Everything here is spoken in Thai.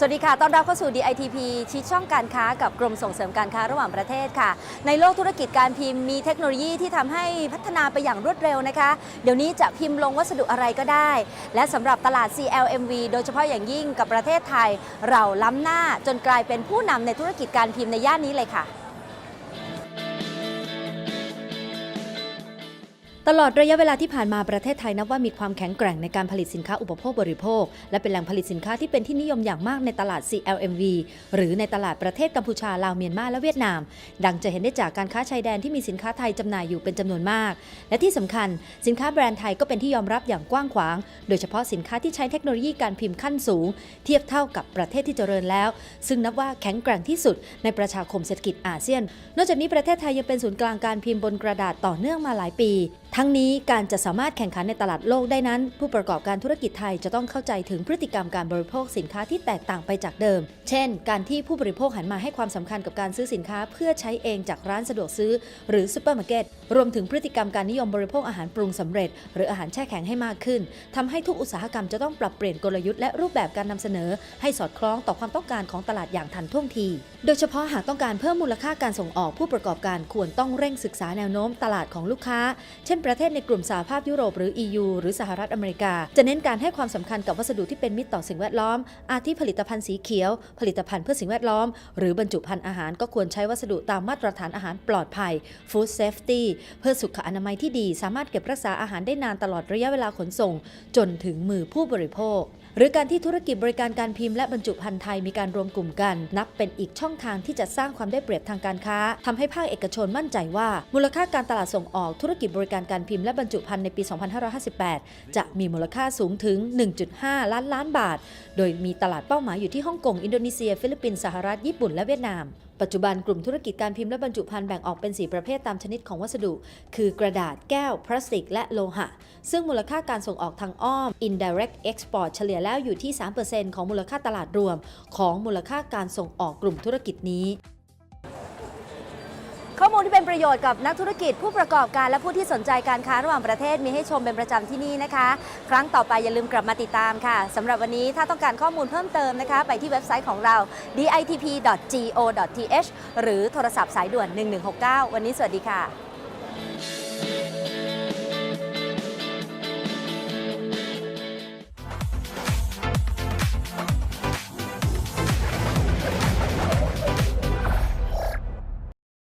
สวัสดีค่ะ ต้อนรับเข้าสู่ DITP ชี้ช่องการค้ากับกรมส่งเสริมการค้าระหว่างประเทศค่ะ ในโลกธุรกิจการพิมพ์มีเทคโนโลยีที่ทำให้พัฒนาไปอย่างรวดเร็วนะคะ เดี๋ยวนี้จะพิมพ์ลงวัสดุอะไรก็ได้ และสำหรับตลาด CLMV โดยเฉพาะอย่างยิ่งกับประเทศไทย เราล้ำหน้าจนกลายเป็นผู้นำในธุรกิจการพิมพ์ในย่านนี้เลยค่ะ ตลอดระยะเวลาที่ผ่านมาประเทศไทยนับว่ามีความแข็งแกร่งในการผลิตสินค้าอุปโภคบริโภค และเป็นแหล่งผลิตสินค้าที่เป็นที่นิยมอย่างมากในตลาด CLMV หรือในตลาดประเทศกัมพูชาลาวเมียนมาและเวียดนาม ดังจะเห็นได้จากการค้าชายแดนที่มีสินค้าไทยจำหน่ายอยู่เป็นจำนวนมาก และที่สำคัญ สินค้าแบรนด์ไทยก็เป็นที่ยอมรับอย่างกว้างขวาง โดยเฉพาะสินค้าที่ใช้เทคโนโลยีการพิมพ์ขั้นสูง เทียบเท่ากับประเทศที่เจริญแล้ว ซึ่งนับว่าแข็งแกร่งที่สุด ในประชาคมเศรษฐกิจอาเซียน นอกจากนี้ประเทศไทยยังเป็นศูนย์กลางการพิมพ์บนกระดาษต่อเนื่องมาหลายปีทั้งนี้การจะสามารถแข่งขันในตลาดโลกได้นั้น ผู้ประกอบการธุรกิจไทยจะต้องเข้าใจถึงพฤติกรรมการบริโภคสินค้าที่แตกต่างไปจากเดิม เช่น การที่ผู้บริโภคหันมาให้ความสำคัญกับการซื้อสินค้า เพื่อใช้เองจากร้านสะดวกซื้อ หรือซูเปอร์มาร์เก็ตรวมถึงพฤติกรรมการนิยมบริโภคอาหารปรุงสำเร็จ หรืออาหารแช่แข็งให้มากขึ้นทำให้ทุกอุตสาหกรรมจะต้องปรับเปลี่ยนกลยุทธ์และรูปแบบการนำเสนอ ให้สอดคล้องต่อความต้องการของตลาดอย่างทันท่วงที โดยเฉพาะหากต้องการเพิ่มมูลค่าการส่งออกผู้ประกอบการควรต้องเร่งศึกษาแนวโน้มตลาดของลูกค้า เช่นประเทศในกลุ่มสหภาพยุโรปหรือ EU หรือสหรัฐอเมริกา จะเน้นการให้ความสำคัญกับวัสดุที่เป็นมิตรต่อสิ่งแวดล้อม อาทิผลิตภัณฑ์สีเขียว ผลิตภัณฑ์เพื่อสิ่งแวดล้อม หรือบรรจุภัณฑ์อาหารก็ควรใช้วัสดุตามมาตรฐานอาหารปลอดภัย Food Safety เพื่อสุขอนามัยที่ดี สามารถเก็บรักษาอาหารได้นานตลอดระยะเวลาขนส่ง จนถึงมือผู้บริโภคหรือการที่ธุรกิจบริการการพิมพ์และบรรจุภัณฑ์ไทยมีการรวมกลุ่มกัน นับเป็นอีกช่องทางที่จะสร้างความได้เปรียบทางการค้าทำให้ภาคเอกชนมั่นใจว่า มูลค่าการตลาดส่งออกธุรกิจบริการการพิมพ์และบรรจุภัณฑ์ในปี 2558 จะมีมูลค่าสูงถึง 1.5 ล้านล้านบาท โดยมีตลาดเป้าหมายอยู่ที่ฮ่องกง อินโดนีเซีย ฟิลิปปินส์ สหรัฐ ญี่ปุ่น และเวียดนามปัจจุบันกลุ่มธุรกิจการพิมพ์และบรรจุภัณฑ์แบ่งออกเป็น 4 ประเภทตามชนิดของวัสดุ คือกระดาษแก้ว พลาสติก และโลหะ ซึ่งมูลค่าการส่งออกทางอ้อม indirect export เฉลี่ยแล้วอยู่ที่ 3%ของมูลค่าตลาดรวม ของมูลค่าการส่งออกกลุ่มธุรกิจนี้ ประโยชน์กับนักธุรกิจผู้ประกอบการและผู้ที่สนใจการค้าระหว่างประเทศมีให้ชมเป็นประจำที่นี่นะคะ ครั้งต่อไปอย่าลืมกลับมาติดตามค่ะสำหรับวันนี้ถ้าต้องการข้อมูลเพิ่มเติมนะคะ ไปที่เว็บไซต์ของเรา ditp.go.th หรือโทรศัพท์สายด่วน 1169 วันนี้สวัสดีค่ะ